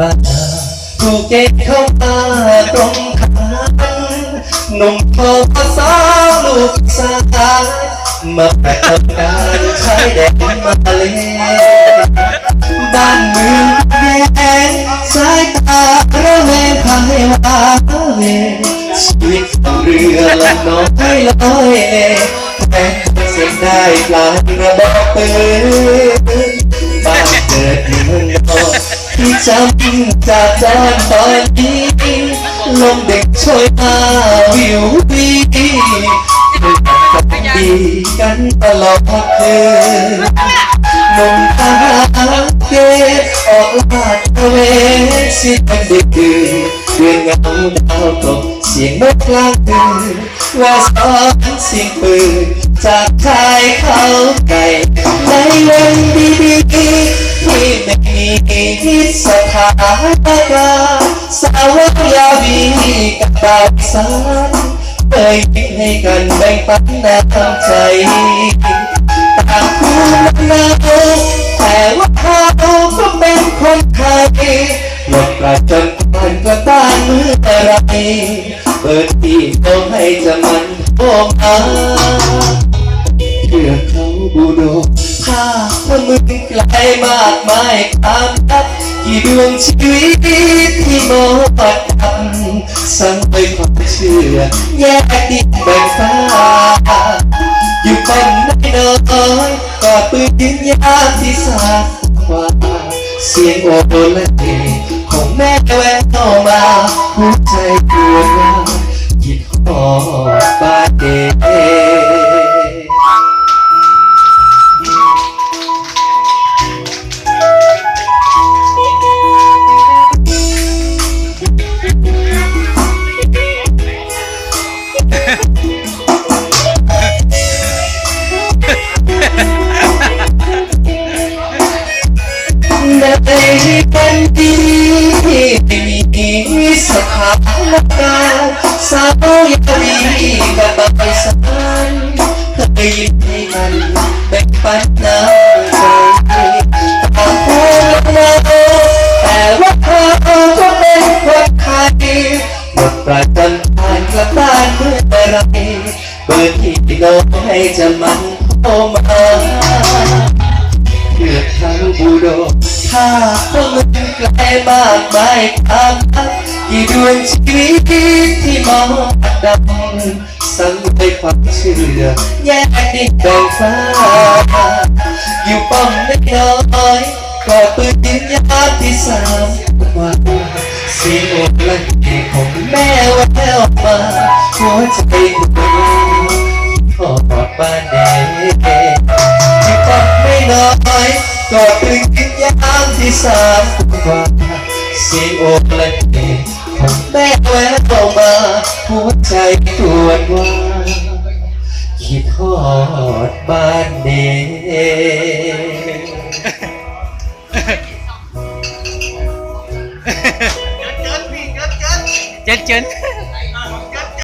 บ้านนาถูกเกณฑ์เข้ามาตรงขันหนุ่มโทสาวลูกสาวมาแปะทำการใช้แดนมาเลบ้านเมืองแย่สายตาระแวงพายวาเวชีวิตเรือลำน้อยลอยเลแต่เสียงได้ปลายกระบอกปืน จำจากจานตอนนี้ลมเด็กช่วยมาวิววีกันดีกันตลอดคืนหนุ่มทหาเกณฑ์ออกลาดตะเวนสิเป็นเด็กดื้อเดือนเงาดาวตกเสียงนกกลางคืนว่าสอนเสียงปืนจากชายเขาไก่ มีสถานกาสาวยาวีกับดาวสานเคยคิดให้กันแบ่งปันน้ำใจต่างภูมิลำเนาแต่ว่าเขาก็เป็นคนไทยหมดประจนผ่านก็ต้านมืออไรเปิดที่โตให้จะมันโอมา เขาบูโดภาพเธอมึงไกลมากมายตามทับกี่ดวงชีวิตที่หมดดับสั่งไปความเชื่อ แยกดินแบ่งฟ้า อยู่คนน้อยกอดปืนยืนยามที่สาดขวาเสียงโอโอและเอของแม่แววมาหัวใจปวดร้าว เคยยิ้มให้กันแบ่งปันน้ำใจต่างภูมิลำเนาแต่ว่าเธอก็เป็นคนไทยหมดประจันผ่านกลับบ้านเมื่อไรเปิดที่โลกให้จะมันเข้ามาเพื่อทางบูโดถ้าพวกมึงไกลมากมายตามทัก กี่ดวงชีวิตที่มองดำสั่งด้วยความเชื่อ แยกดินแบ่งฟ้า อยู่ป้อมเล็กน้อยกอปืนยืนยามที่สามว่าเสียงโอลันเอของแม่แววมาหัวใจกูขอดบ้านแดงที่ปักไม่น้อยก็ตึงกินยามที่สามกว่าเสียง แบกแววนออกมาหัวใจตรวจว่าคิดทอดบ้านเด็เจินเจิน